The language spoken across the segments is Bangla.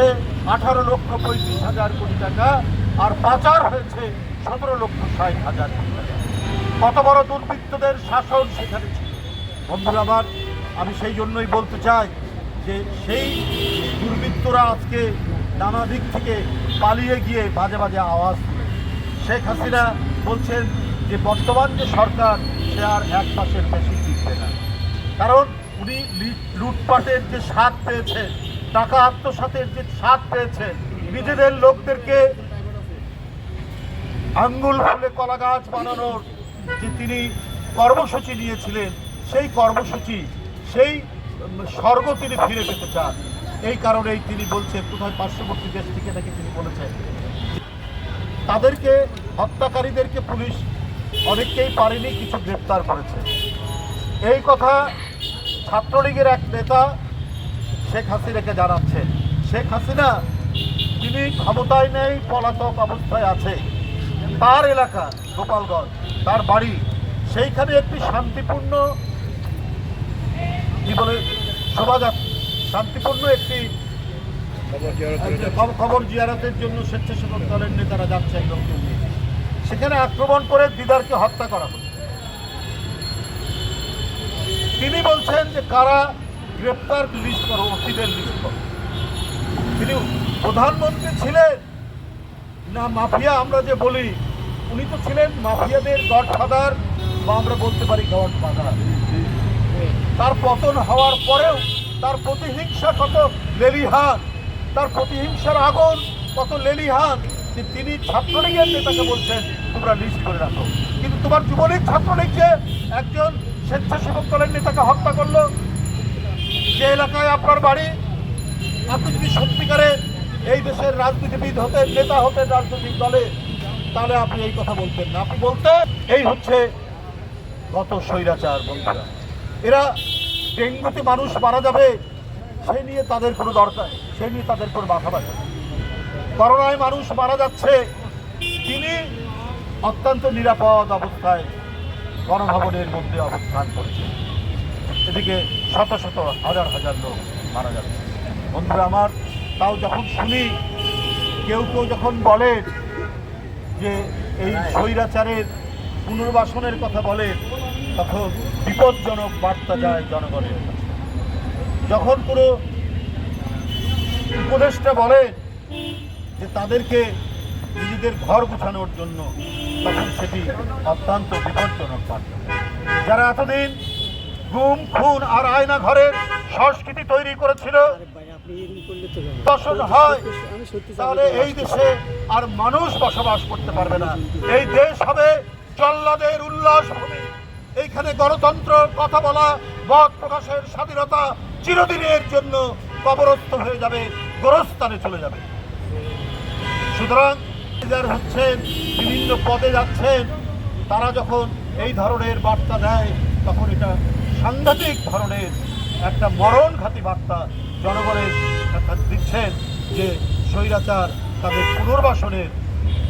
হয়েছে আঠারো লক্ষ পঁয়ত্রিশ হাজার কোটি টাকা, আর পাচার হয়েছে সতেরো লক্ষ ষাট হাজার কোটি টাকা। কত বড় দুর্বৃত্তদের শাসন সেখানে ছিল। বন্ধুরা আমার, আমি সেই জন্যই বলতে চাই যে সেই দুর্বৃত্তরা আজকে নানা দিক থেকে পালিয়ে গিয়ে বাজে বাজে আওয়াজ শেখ হাসিনা বলছেন যে বর্তমান যে সরকার, সে আর এক মাসের বেশি টিকবে না। কারণ উনি লুটপাটের যে স্বাদ পেয়েছেন টাকা আত্মসাতের যে স্বাদ পেয়েছেন নিজেদের লোকদেরকে আঙ্গুল ফুলে কলা গাছ বানানোর যে তিনি কর্মসূচি নিয়েছিলেন, সেই কর্মসূচি, সেই স্বর্গ তিনি ফিরে পেতে চান। এই কারণেই তিনি বলছেন, কোথায় পার্শ্ববর্তী দেশ থেকে নাকি তিনি বলেছেন। তাদেরকে, হত্যাকারীদেরকে পুলিশ অনেককেই পারেনি, কিছু গ্রেপ্তার করেছে। এই কথা ছাত্রলীগের এক নেতা শেখ হাসিনাকে জানাচ্ছেন শেখ হাসিনা, তিনি ক্ষমতায় নেই, পলাতক অবস্থায় আছে। তার এলাকা, গোপালগঞ্জ, তার বাড়ি, সেইখানে একটি শান্তিপূর্ণ কি বলে, শোভাযাত্রা, শান্তিপূর্ণ একটি খবর- জিয়ারতের জন্য স্বেচ্ছাসেবক দলের নেতারা যাচ্ছে লোকজন। সেখানে আক্রমণ করে দিদারকে হত্যা করা হলো। তিনি বলছেন যে কারা গ্রেপ্তার লিস্ট করো ওসিদের লিস্ট করো তিনি প্রধানমন্ত্রী ছিলেন। না, মাফিয়া আমরা যে বলি, উনি তো ছিলেন মাফিয়াদের গডফাদার বা আমরা বলতে পারি গডফাদার। তার পতন হওয়ার পরেও তার প্রতিহিংসা কত লেলিহান, তার প্রতিহিংসার আগুন কত লেলিহান যে তিনি ছাত্রলীগের নেতাকে বলছেন, তোমরা লিস্ট করে রাখো। কিন্তু তোমার যুবলীগ ছাত্রলীগ যে একজন স্বেচ্ছাসেবক দলের নেতাকে হত্যা করল এলাকায় আপনার বাড়ি? আপনি যদি সত্যিকারে এই দেশের রাজনীতিবিদ হতেন, নেতা হতেন রাজনৈতিক দলে, তাহলে আপনি এই কথা বলতেন না। আপনি বলতেন, এই হচ্ছে গত স্বৈরাচার, বন্ধুরা। এরা ডেঙ্গুতে মানুষ মারা যাবে সেই নিয়ে তাদের কোনো দরকার সে নিয়ে তাদের কোনো মাথা ব্যথা করোনায় মানুষ মারা যাচ্ছে, তিনি অত্যন্ত নিরাপদ অবস্থায় গণভবনের মধ্যে অবস্থান করছেন। এদিকে শত শত হাজার হাজার লোক মারা যাচ্ছে। বন্ধুরা আমার, তাও যখন শুনি, কেউ কেউ যখন বলেন যে এই স্বৈরাচারের পুনর্বাসনের কথা বলে, তখন বিপজ্জনক বার্তা যায় জনগণের যখন কোনো উপদেষ্টা বলে যে তাদেরকে নিজেদের ঘর গুছানোর জন্য, তখন সেটি অত্যন্ত বিপজ্জনক বার্তা। যারা এতদিন গুম খুন আর আয়না ঘরের সংস্কৃতি তৈরি করেছিল। দর্শন হয়। তাহলে এই দেশে আর মানুষ বসবাস করতে পারবে না। এই দেশ হবে জল্লাদের উল্লাস ভূমি। এইখানে গণতন্ত্র কথা বলা মত প্রকাশের স্বাধীনতা চিরদিনের জন্য কবরস্থ হয়ে যাবে গোরস্থানে চলে যাবে। সুতরাং হচ্ছেন বিভিন্ন পদে যাচ্ছেন। তারা যখন এই ধরনের বার্তা দেয় তখন এটা সাংঘাতিক ধরনের একটা মরণঘাতী বার্তা জনগণের দিচ্ছেন যে স্বৈরাচার তাদের পুনর্বাসনের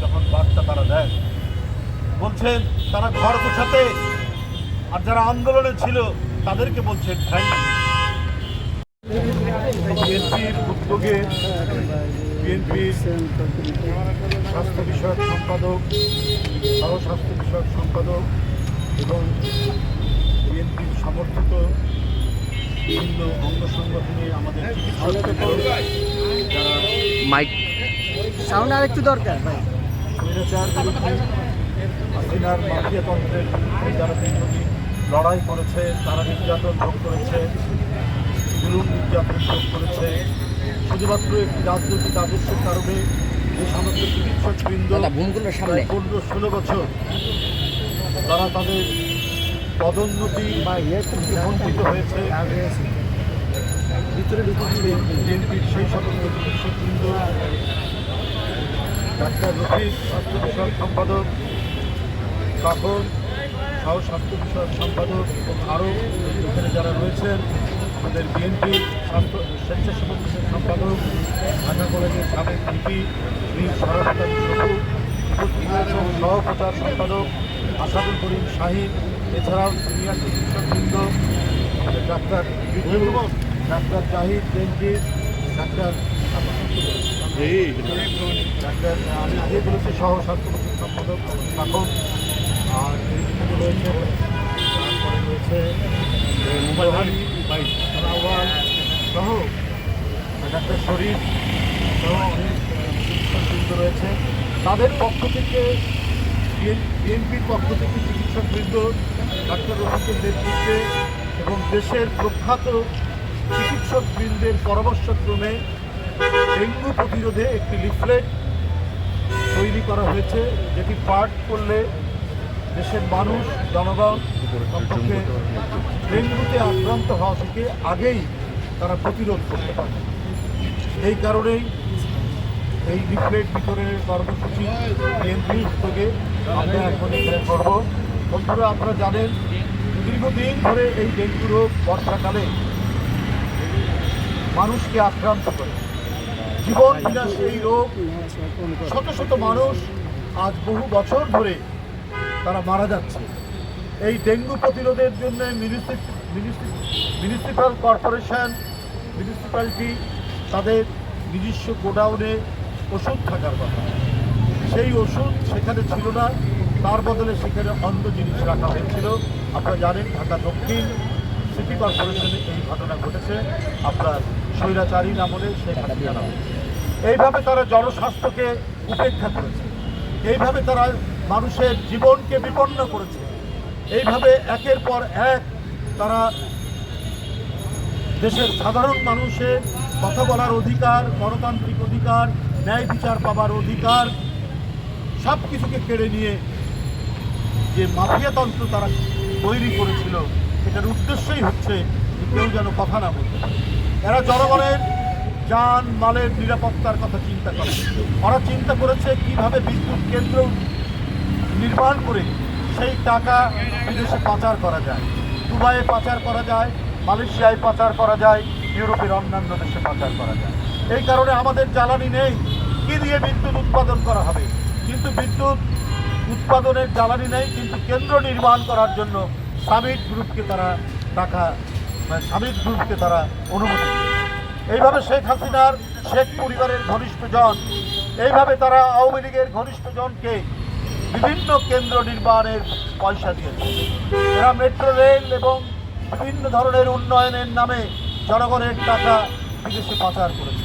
যখন বার্তা তারা দেয়। বলছেন, তারা ঘর গোছাতে, আর যারা আন্দোলনে ছিল, তাদেরকে বলছেন থ্যাংক বিএনপির উদ্যোগে বিএনপির স্বাস্থ্য বিষয়ক সম্পাদক সহ স্বাস্থ্য বিষয়ক সম্পাদক এবং বিএনপির সমর্থিত বিভিন্ন অঙ্গ সংগঠনে আমাদের মাইক। সাউন্ড আর একটু দরকার ভাই। হাসিনার মাফিয়াতন্ত্রের যারা দীর্ঘদিন লড়াই করেছে তারা নির্যাতন ভোগ করেছে জুলুম নির্যাতন ভোগ করেছে। শুধুমাত্র একটি রাজনৈতিক আদর্শের কারণে যে সমস্ত চিকিৎসক বৃন্দ দাদা পনেরো ষোলো বছর তারা তাদের পদোন্নতি বা ইয়ে থেকে বঞ্চিত হয়েছে ভিতরে বিএনপির সেই সমস্ত চিকিৎসক বৃন্দ ডাক্তার রফিক, স্বাস্থ্য বিষয়ক সম্পাদক তখন সহ স্বাস্থ্য বিষয়ক সম্পাদক এবং আরও এখানে যারা রয়েছেন আমাদের বিএনপি স্বাস্থ্য স্বেচ্ছাসেবক সম্পাদক, ঢাকা কলেজের সাবেক ভিপি বীর সবু, উপস্থিত রয়েছেন সম্পাদক আসাদুল করিম শাহিদ এছাড়াও senior চিকিৎসকবৃন্দ doctor doctor Zahid Benazir doctor doctor আমি আগে বলেছি সহ স্বাস্থ্য সম্পাদক শাসক আর রয়েছে তারপরে রয়েছে মোবাইল সহ ডাক্তার শরীফ সহ অনেক চিকিৎসকবৃন্দ রয়েছে। তাদের পক্ষ থেকে বিএনপির পক্ষ থেকে চিকিৎসকবৃন্দ ডাক্তার রফিকের নেতৃত্বে এবং দেশের প্রখ্যাত চিকিৎসকবৃন্দের পরামর্শক্রমে ডেঙ্গু প্রতিরোধে একটি লিফলেট তৈরি করা হয়েছে, যেটি পাঠ করলে দেশের মানুষ, জনগণ ডেঙ্গুতে আক্রান্ত হওয়া থেকে আগেই তারা প্রতিরোধ করতে পারে এই কারণেই এই লিফলেট বিতরণের কর্মসূচি উদ্যোগে আমরা আপনারা জানেন, দীর্ঘদিন ধরে এই ডেঙ্গু রোগ বর্ষাকালে মানুষকে আক্রান্ত করে। জীবন বিনাশ এই রোগ, শত শত মানুষ আজ বহু বছর ধরে তারা মারা যাচ্ছে। এই ডেঙ্গু প্রতিরোধের জন্য মিউনিসিপ্যাল কর্পোরেশন মিউনিসিপ্যালিটি তাদের নিজস্ব গোডাউনে ওষুধ থাকার কথা। সেই ওষুধ সেখানে ছিল না। তার বদলে সেখানে অন্য জিনিস রাখা হয়েছিল। আপনারা জানেন, ঢাকা দক্ষিণ সিটি কর্পোরেশনে এই ঘটনা ঘটেছে। আপনার স্বৈরাচারী শেখ হাসিনা আমলে। এইভাবে তারা জনস্বাস্থ্যকে উপেক্ষা করেছে। এইভাবে তারা মানুষের জীবনকে বিপন্ন করেছে। এইভাবে একের পর এক তারা দেশের সাধারণ মানুষের কথা বলার অধিকার, গণতান্ত্রিক অধিকার, ন্যায় বিচার পাবার অধিকার সব কিছুকে কেড়ে নিয়ে যে মাফিয়াতন্ত্র তারা তৈরি করেছিল সেটার উদ্দেশ্যই হচ্ছে যে কেউ যেন কথা না বলতে এরা জনগণের যান, মালের নিরাপত্তার কথা চিন্তা করে। ওরা চিন্তা করেছে কীভাবে বিদ্যুৎ কেন্দ্র নির্মাণ করে সেই টাকা বিদেশে পাচার করা যায়। দুবাইয়ে পাচার করা যায়, মালয়েশিয়ায় পাচার করা যায়, ইউরোপের অন্যান্য দেশে পাচার করা যায়। এই কারণে আমাদের জ্বালানি নেই। কি দিয়ে বিদ্যুৎ উৎপাদন করা হবে? কিন্তু বিদ্যুৎ উৎপাদনের জ্বালানি নেই, কিন্তু কেন্দ্র নির্মাণ করার জন্য সামিট গ্রুপকে তারা টাকা মানে সামিট গ্রুপকে তারা অনুমতি এইভাবে শেখ হাসিনার, শেখ পরিবারের ঘনিষ্ঠজন এইভাবে তারা আওয়ামী লীগের ঘনিষ্ঠজনকে বিভিন্ন কেন্দ্র নির্মাণের পয়সা দিয়েছে। এরা মেট্রো রেল এবং বিভিন্ন ধরনের উন্নয়নের নামে জনগণের টাকা বিদেশে পাচার করেছে।